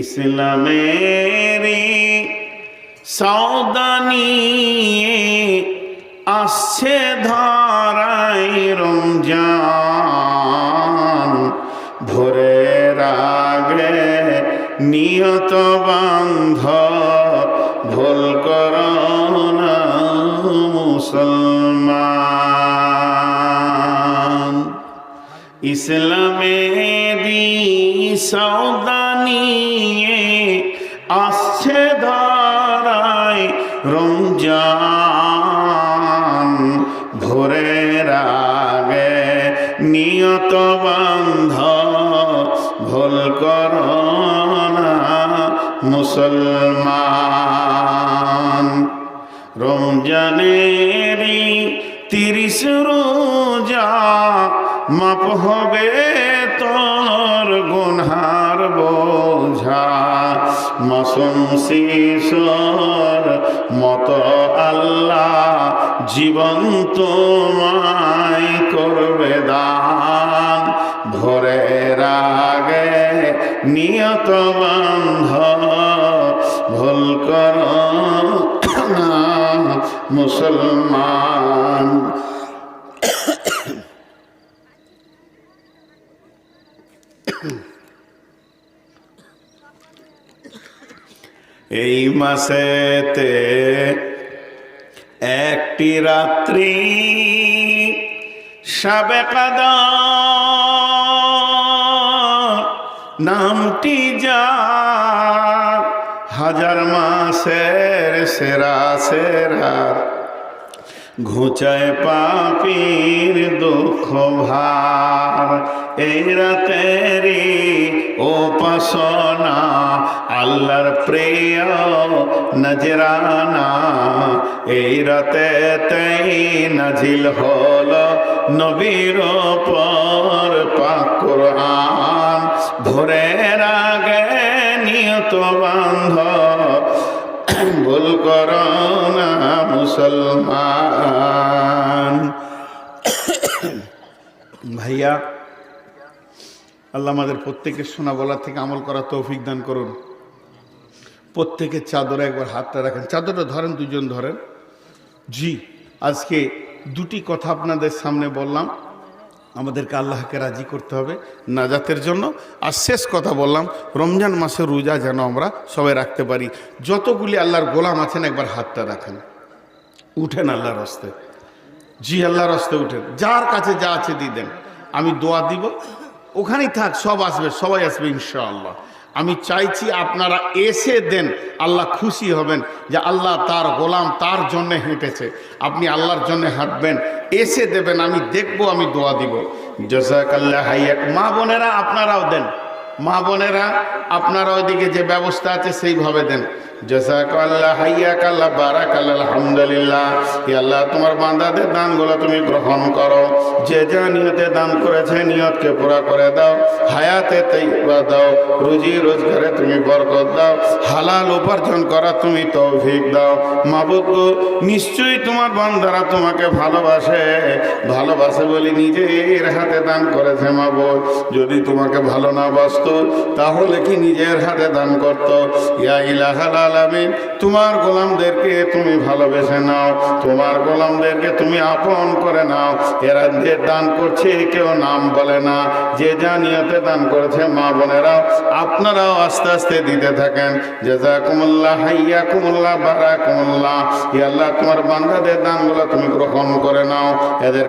ইসলামেরি সৌদানিয়ে আসছে ধারাই রমজান। ভোরের রাগে নিয়ত বান্ধ ভুল করোনা মুসলমান। ইসলামেরি সৌদানিয়ে আসছে ধারায় রমজান। ভোরের আগে নিয়ত বান্ধ, ভুল করোনা মুসলমান। রমজানেরই তিরিশ রোজা মাপ হবে তোর গুনহার বোঝা মাসুম শিশর মত আল্লাহ জীবন তোমায় করবে দান। ভোরের আগে নিয়ত বান্ধ, ভুল কর মুসলমান। এই মাসেতে একটি রাত্রি সাবে নামটি যা হাজার মাসের সেরা সেরা। ঘুচায় পাপির দুঃখ ভার। এই রাতেরি উপাসনা, আল্লাহর প্রিয় নজরানা। এই রাতে তাই নাজিল হল নবীর পর পাকুরান ভোরের আগে নিয়ত বান্ধ ভুল কর না মুসলমান। ভাইয়া, আল্লাহ আমাদের প্রত্যেকের শোনা বলা থেকে আমল করা তৌফিক দান করুন। প্রত্যেকের চাদরে একবার হাতটা রাখেন। চাদরটা ধরেন দুজন ধরেন। জি, আজকে দুটি কথা আপনাদের সামনে বললাম। আমাদেরকে আল্লাহকে রাজি করতে হবে নাজাতের জন্য। আর শেষ কথা বললাম, রমজান মাসের রোজা যেন আমরা সবাই রাখতে পারি। যতগুলি আল্লাহর গোলাম আছেন, একবার হাতটা রাখেন। উঠেন আল্লাহর হস্তে। জি, আল্লাহর হস্তে উঠেন। যার কাছে যা আছে দিয়ে দেন। আমি দোয়া দিব। ওখানেই থাক, সব আসবে, সবাই আসবে ইনশাআল্লাহ। আমি চাইছি আপনারা এসে দেন, আল্লাহ খুশি হবেন যে আল্লাহ তার গোলাম তার জন্য হেঁটেছে। আপনি আল্লাহর জন্য হাঁটবেন, এসে দেবেন, আমি দেখব, আমি দোয়া দিব। জসাকাল্লাহ হাইয়াক মা বোনেরা আপনারাও দেন। মা বোনেরা আপনারা ওইদিকে যে ব্যবস্থা আছে সেইভাবে দেন। আল্লাহ, তোমার বান্দাদের তুমি গ্রহণ করো। যে যা নিয়তে দান করেছে, নিয়তকে করে দাও। হায়াতে দাও। রুজি রোজগারে তুমি দাও। হালাল উপার্জন করা তুমি দাও। নিশ্চয়ই তোমার বান্দারা তোমাকে ভালোবাসে। ভালোবাসে বলে নিজের হাতে দান করেছে মাবুদ। যদি তোমাকে ভালো না বাসতো, তাহলে কি নিজের হাতে দান করতো? ইয়া ইলাহাল আলামিন, তোমার গোলামদেরকে তুমি ভালোবেসে নাও, তোমার গোলামদেরকে তুমি আপন করে নাও। এরা যে দান করছে, কেউ নাম বলে না। যে যা নিয়তে দান করেছে, মা বোনেরাও, আপনারাও আস্তে আস্তে দিতে থাকেন। জেজাকুমুল্লাহ হাইয়া কুমুল্লাহ বারা কুমুল্লাহ আল্লাহ, তোমার বান্দাদের দানগুলো তুমি গ্রহণ করে নাও। এদের